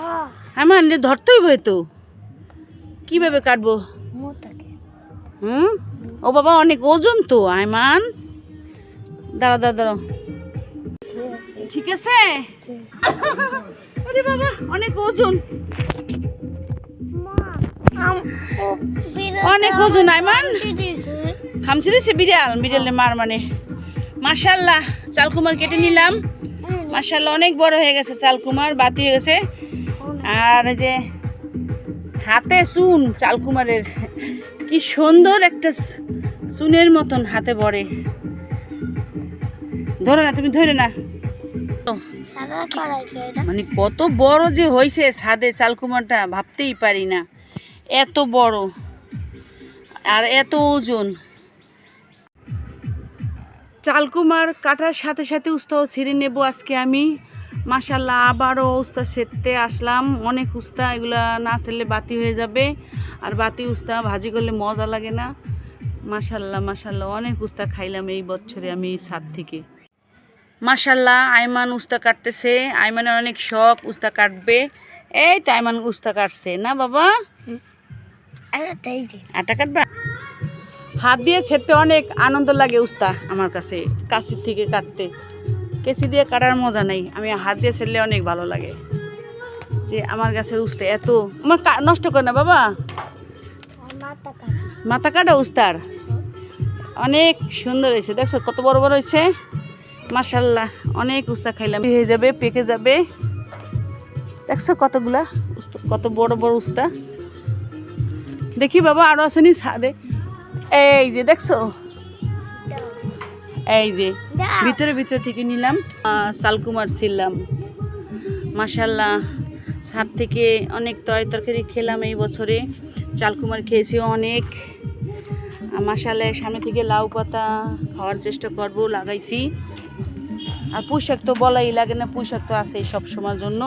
হ্যাঁ ধরতেই হবে তো। কীভাবে কাটবো? হুম? ও বাবা অনেক ওজন তো আইমান দাঁড়া দাঁড়া দাঁড়া। ঠিক আছে? আরে বাবা অনেক ওজন। অনেক ওজন আইমান খামছি দিছে বিড়াল বিড়ালে মার মানে। মাশাল্লাহ চালকুমার কেটে নিলাম। মাশাল্লাহ অনেক বড় হয়ে গেছে চালকুমার বাতি হয়ে গেছে। আর যে হাতে চুন চালকুমারের। কি সুন্দর একটা চুনের মতন হাতে পড়ে ধরে না তুমি ধরে না সাদা মানে কত বড় যে হয়েছে ছাদে চালকুমারটা ভাবতেই পারি না। এত বড়। আর এত ওজন। চালকুমার কাটার সাথে সাথে উস্তাও ছিঁড়ে নেব আজকে আমি। মাসাল্লাহ আবারও উস্তা সেরতে আসলাম। অনেক উস্তা এগুলা না ছেড়লে বাতি হয়ে যাবে। আর বাতি উস্তা ভাজি করলে মজা লাগে না। মাসাল্লাহ মাসাল্লাহ অনেক উস্তা খাইলাম এই বছরে আমি ছাদ থেকে। মাসাল্লাহ আইমান উস্তা কাটতেছে। আইমানের অনেক শখ উস্তা কাটবে। এই তো আইমান উস্তা কাটছে, না বাবা? আটা কাটবা? হাত দিয়ে ছেড়তে অনেক আনন্দ লাগে উস্তা আমার কাছে কাশির থেকে কাটতে। কেসি দিয়ে কাটার মজা নেই। আমি হাত দিয়ে ছেড়লে অনেক ভালো লাগে। যে আমার গাছের উস্তা এত আমার কা- নষ্ট করে না বাবা। মাথা কাটা উস্তার। অনেক সুন্দর হয়েছে দেখছ কত বড় বড় হয়েছে? মাসাল্লাহ অনেক উস্তা খাইলাম। হয়ে যাবে পেকে যাবে। দেখছ কতগুলা কত বড় বড় উস্তা। দেখি বাবা আরও আসেনি সাদে এই যে দেখছ এই যে ভিতরে ভিতরে থেকে নিলাম। আহ, শালকুমার ছিলাম। মাসাল্লাহ ছাদ থেকে অনেক তয় তরকারি খেলাম এই বছরে। চালকুমার খেয়েছি অনেক। মাসাল্লাহ সামনে থেকে লাউ পাতা খাওয়ার চেষ্টা করব লাগাইছি। আর পুঁশাক তো বলাই লাগে না পুঁশাক তো আছে সব সময়ের জন্য